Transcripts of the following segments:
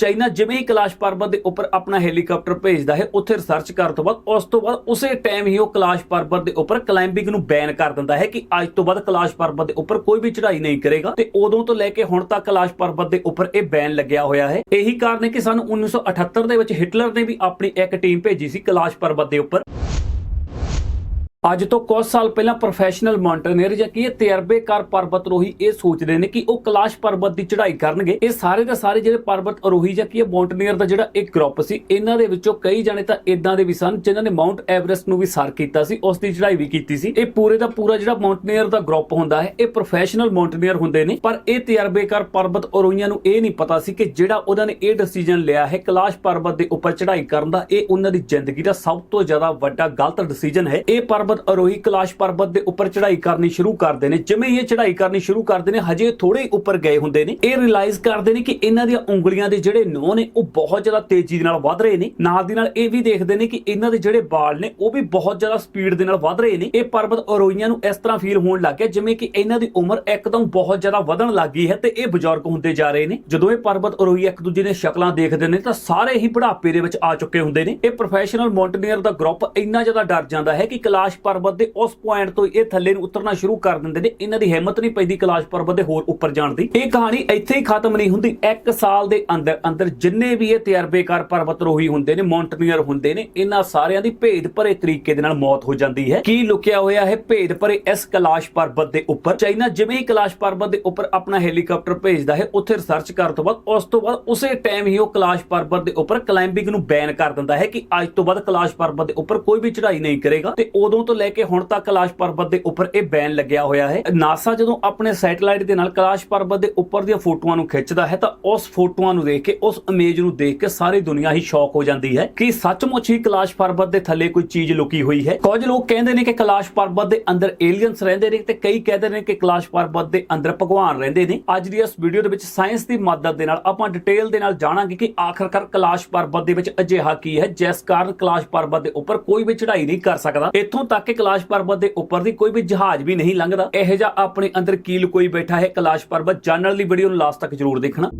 China ਜਿਵੇਂ ਹੀ ਕੈਲਾਸ਼ ਪਰਬਤ ਦੇ ਉੱਪਰ ਆਪਣਾ ਹੈਲੀਕਾਪਟਰ ਭੇਜਦਾ ਹੈ, ਉੱਥੇ ਰਿਸਰਚ ਕਰਨ ਤੋਂ ਬਾਅਦ ਉਸ ਤੋਂ ਬਾਅਦ ਉਸੇ ਟਾਈਮ ਹੀ ਉਹ ਕੈਲਾਸ਼ ਪਰਬਤ ਦੇ ਉੱਪਰ ਕਲਾਈਂਬਿੰਗ ਨੂੰ ਬੈਨ ਕਰ ਦਿੰਦਾ ਹੈ ਕਿ ਅੱਜ ਤੋਂ ਬਾਅਦ ਕਲਾਸ ਪਰਬਤ ਦੇ ਉੱਪਰ ਕੋਈ ਵੀ ਚੜ੍ਹਾਈ ਨਹੀਂ ਕਰੇਗਾ ਤੇ ਉਦੋਂ ਤੋਂ ਲੈ ਕੇ ਹੁਣ ਤੱਕ ਕਲਾਸ ਪਰਬਤ ਦੇ ਉੱਪਰ ਇਹ ਬੈਨ ਲੱਗਿਆ ਹੋਇਆ ਹੈ। ਇਹੀ ਕਾਰਨ ਹੈ ਕਿ ਸਾਨੂੰ 1978 ਦੇ ਵਿੱਚ ਹਿਟਲਰ ਨੇ ਵੀ ਆਪਣੀ ਇੱਕ ਟੀਮ ਭੇਜੀ ਸੀ ਕਲਾਸ਼ ਪਰਬਤ ਦੇ ਉੱਪਰ। ਅੱਜ ਤੋਂ ਕੁਝ ਸਾਲ ਪਹਿਲਾਂ ਪ੍ਰੋਫੈਸ਼ਨਲ ਮਾਊਂਟੇਨੀਅਰ ਜਾਂ ਕੀ ਇਹ ਤਜਰਬੇਕਾਰ ਪਰਬਤਰੋਹੀ ਇਹ ਸੋਚਦੇ ਨੇ ਕਿ ਉਹ ਕਲਾਸ਼ ਪਰਬਤ ਦੀ ਚੜ੍ਹਾਈ ਕਰਨਗੇ। ਇਹ ਸਾਰੇ ਦੇ ਸਾਰੇ ਜਿਹੜੇ ਪਰਬਤ ਆਰੋਹੀ ਜਾਂ ਕੀ ਇਹ ਦਾ ਜਿਹੜਾ ਇੱਕ ਗਰੁੱਪ ਸੀ, ਇਹਨਾਂ ਦੇ ਵਿੱਚੋਂ ਕਈ ਜਾਣੇ ਤਾਂ ਇਦਾਂ ਦੇ ਵੀ ਸਨ ਜਿਨ੍ਹਾਂ ਨੇ ਮਾਊਂਟ ਐਵਰੈਸਟ ਨੂੰ ਵੀ ਸਰ ਕੀਤਾ ਸੀ, ਉਸ ਦੀ ਚੜ੍ਹਾਈ ਵੀ ਕੀਤੀ ਸੀ। ਇਹ ਪੂਰੇ ਦਾ ਪੂਰਾ ਜਿਹੜਾ ਮਾਊਂਟੇਨੀਅਰ ਦਾ ਗਰੁੱਪ ਹੁੰਦਾ ਹੈ, ਇਹ ਪ੍ਰੋਫੈਸ਼ਨਲ ਮਾਊਂਟੇਨੀਅਰ ਹੁੰਦੇ ਨੇ, ਪਰ ਇਹ ਤਜਰਬੇਕਾਰ ਪਰਬਤ ਅਰੋਹੀਆਂ ਨੂੰ ਇਹ ਨਹੀਂ ਪਤਾ ਸੀ ਕਿ ਜਿਹੜਾ ਉਹਨਾਂ ਨੇ ਇਹ ਡਿਸੀਜਨ ਲਿਆ ਹੈ ਕਲਾਸ਼ ਪਰਬਤ ਦੇ ਉੱਪਰ ਚੜ੍ਹਾਈ ਕਰਨ ਦਾ, ਇਹ ਉਹਨਾਂ ਦੀ ਜ਼ਿੰਦਗੀ ਦਾ ਸਭ ਤੋਂ ਜ਼ਿਆਦਾ ਵੱਡਾ ਗਲਤ ਡਿਸੀਜਨ ਹੈ। ਇਹ ਪਰਬਤ ਅਰੋਹੀ ਕਲਾਸ਼ ਪਰਬਤ ਦੇ ਉੱਪਰ ਚੜ੍ਹਾਈ ਕਰਨੀ ਸ਼ੁਰੂ ਕਰਦੇ ਨੇ। ਜਿਵੇਂ ਇਹ ਚੜ੍ਹਾਈ ਕਰਨੀ ਸ਼ੁਰੂ ਕਰਦੇ ਨੇ, ਹਜੇ ਥੋੜੇ ਉੱਪਰ ਗਏ ਹੁੰਦੇ ਨੇ। ਇਹ ਰਿਅਲਾਈਜ਼ ਕਰਦੇ ਨੇ ਕਿ ਇਹਨਾਂ ਦੀਆਂ ਉਂਗਲੀਆਂ ਦੇ ਜਿਹੜੇ ਨੋਹ ਨੇ, ਉਹ ਬਹੁਤ ਜ਼ਿਆਦਾ ਤੇਜ਼ੀ ਦੇ ਨਾਲ ਵੱਧ ਰਹੇ ਨੇ। ਨਾਲ ਦੀ ਨਾਲ ਇਹ ਵੀ ਦੇਖਦੇ ਨੇ ਕਿ ਇਹਨਾਂ ਦੇ ਜਿਹੜੇ ਵਾਲ ਨੇ, ਉਹ ਵੀ ਬਹੁਤ ਜ਼ਿਆਦਾ ਸਪੀਡ ਦੇ ਨਾਲ ਵੱਧ ਰਹੇ ਨੇ। ਇਹ ਪਰਬਤ ਆਰੋਹੀਆਂ ਨੂੰ ਇਸ ਤਰ੍ਹਾਂ ਫੀਲ ਹੋਣ ਲੱਗ ਗਿਆ ਜਿਵੇਂ ਕਿ ਇਹਨਾਂ ਦੀ ਉਮਰ ਇੱਕਦਮ ਬਹੁਤ ਜ਼ਿਆਦਾ ਵਧਣ ਲੱਗ ਗਈ ਹੈ ਤੇ ਇਹ ਬਜ਼ੁਰਗ ਹੁੰਦੇ ਜਾ ਰਹੇ ਨੇ। ਜਦੋਂ ਇਹ ਪਰਬਤ ਅਰੋਹੀ ਇੱਕ ਦੂਜੇ ਦੀਆਂ ਸ਼ਕਲਾਂ ਦੇਖਦੇ ਨੇ, ਤਾਂ ਸਾਰੇ ਹੀ ਬੁਢਾਪੇ ਦੇ ਵਿੱਚ ਆ ਚੁੱਕੇ ਹੁੰਦੇ ਨੇ। ਇਹ ਪ੍ਰੋਫੈਸ਼ਨਲ ਮਾਊਂਟੇਨੀਅਰ ਦਾ ਗਰੁੱਪ ਇੰਨਾ ਜ਼ਿਆਦਾ ਡਰ ਜਾਂਦਾ ਹੈ ਕਿ ਕਲਾਸ਼ ਪਰਬਤ ਦੇ ਉਸ ਪੁਆਇੰਟ ਤੋਂ ਇਹ ਥੱਲੇ ਨੂੰ ਉਤਰਨਾ ਸ਼ੁਰੂ ਕਰ ਦਿੰਦੇ ਨੇ। ਇਹਨਾਂ ਦੀ ਹਿੰਮਤ ਨਹੀਂ ਪੈਂਦੀ ਕੈਲਾਸ਼ ਪਰਬਤ ਦੇ ਹੋਰ ਉੱਪਰ ਜਾਣ ਦੀ। ਇਹ ਕਹਾਣੀ ਇੱਥੇ ਹੀ ਖਤਮ ਨਹੀਂ ਹੁੰਦੀ। ਇੱਕ ਸਾਲ ਦੇ ਅੰਦਰ ਅੰਦਰ ਜਿੰਨੇ ਵੀ ਇਹ ਤਜਰਬੇਕਾਰ ਪਰਬਤ ਹੁੰਦੇ ਨੇ ਮਾਊਂਟੇਨੀਅਰ ਹੁੰਦੇ ਨੇ, ਇਹਨਾਂ ਸਾਰਿਆਂ ਦੀ ਭੇਦ ਭਰੇ ਤਰੀਕੇ ਦੇ ਨਾਲ ਮੌਤ ਹੋ ਜਾਂਦੀ ਹੈ। ਕੀ ਲੁਕਿਆ ਹੋਇਆ ਹੈ ਭੇਦ ਭਰੇ ਇਸ ਕੈਲਾਸ਼ ਪਰਬਤ ਦੇ ਉੱਪਰ? ਚਾਈਨਾ ਜਿਵੇਂ ਹੀ ਕੈਲਾਸ਼ ਪਰਬਤ ਦੇ ਉੱਪਰ ਆਪਣਾ ਹੈਲੀਕਾਪਟਰ ਭੇਜਦਾ ਹੈ, ਉੱਥੇ ਰਿਸਰਚ ਕਰਨ ਤੋਂ ਬਾਅਦ, ਉਸ ਤੋਂ ਬਾਅਦ ਉਸੇ ਟਾਈਮ ਹੀ ਉਹ ਕੈਲਾਸ਼ ਪਰਬਤ ਦੇ ਉੱਪਰ ਕਲਾਈਂਬਿੰਗ ਨੂੰ ਬੈਨ ਕਰ ਦਿੰਦਾ ਹੈ ਕਿ ਅੱਜ ਤੋਂ ਬਾਅਦ ਕੈਲਾਸ਼ ਪਰਬਤ ਦੇ ਉੱਪਰ ਕੋਈ ਵੀ ਚੜ੍ਹਾਈ ਨਹੀਂ ਕਰੇਗਾ ਤੇ ਉਦੋਂ ਤੋਂ ਲੈ ਕੇ ਹੁਣ ਤੱਕ ਕੈਲਾਸ਼ ਪਰਬਤ ਦੇ ਉੱਪਰ ਇਹ ਬੈਨ ਲੱਗਿਆ ਹੋਇਆ ਹੈ। ਨਾਸਾ ਜਦੋਂ ਆਪਣੇ ਸੈਟੇਲਾਈਟ ਦੇ ਨਾਲ ਕੈਲਾਸ਼ ਪਰਬਤ ਦੇ ਉੱਪਰ ਦੀਆਂ ਫੋਟੋਆਂ ਨੂੰ ਖਿੱਚਦਾ ਹੈ ਤਾਂ ਉਸ ਫੋਟੋਆਂ ਨੂੰ ਦੇਖ ਕੇ, ਉਸ ਇਮੇਜ ਨੂੰ ਦੇਖ ਕੇ ਸਾਰੀ ਦੁਨੀਆ ਹੀ ਸ਼ੌਕ ਹੋ ਜਾਂਦੀ ਹੈ ਕਿ ਸੱਚਮੁੱਚ ਹੀ ਕੈਲਾਸ਼ ਪਰਬਤ ਦੇ ਥੱਲੇ ਕੋਈ ਚੀਜ਼ ਲੁਕੀ ਹੋਈ ਹੈ। ਕੁਝ ਲੋਕ ਕਹਿੰਦੇ ਨੇ ਕਿ ਕੈਲਾਸ਼ ਪਰਬਤ ਦੇ ਅੰਦਰ ਏਲੀਅਨਸ ਰਹਿੰਦੇ ਨੇ ਤੇ ਕਈ ਕਹਿੰਦੇ ਨੇ ਕਿ ਕੈਲਾਸ਼ ਪਰਬਤ ਦੇ ਅੰਦਰ ਭਗਵਾਨ ਰਹਿੰਦੇ ਨੇ। ਅੱਜ ਦੀ ਇਸ ਵੀਡੀਓ ਦੇ ਵਿੱਚ ਸਾਇੰਸ ਦੀ ਮਦਦ ਦੇ ਨਾਲ ਆਪਾਂ ਡਿਟੇਲ ਦੇ ਨਾਲ ਜਾਣਾਂਗੇ ਕਿ ਆਖਰਕਾਰ ਕੈਲਾਸ਼ ਪਰਬਤ ਦੇ ਵਿੱਚ ਅਜਿਹਾ ਕੀ ਹੈ, ਜਿਸ ਕਾਰਨ ਕੈਲਾਸ਼ ਪਰਬਤ ਦੇ ਉੱਪਰ ਕੋਈ ਵੀ ਚੜ੍ਹਾਈ ਨਹੀਂ ਕਰ ਸਕਦਾ। ਇੱਥੋਂ ਤੱਕ ਕਿ ਕੈਲਾਸ਼ ਪਰਬਤ ਦੇ ਉੱਪਰ ਦੀ ਕੋਈ ਵੀ ਜਹਾਜ਼ ਵੀ ਨਹੀਂ ਲੰਘਦਾ। ਇਹੋ ਜਿਹਾ ਆਪਣੇ ਅੰਦਰ ਕੀ ਲੁਕੋਈ ਬੈਠਾ ਹੈ। ਕਲਾਸ਼ ਪਰਬਤ ਜਾਣਨ ਲਈ ਵੀਡੀਓ ਨੂੰ ਲਾਸਟ ਤੱਕ ਜ਼ਰੂਰ ਦੇਖਣਾ।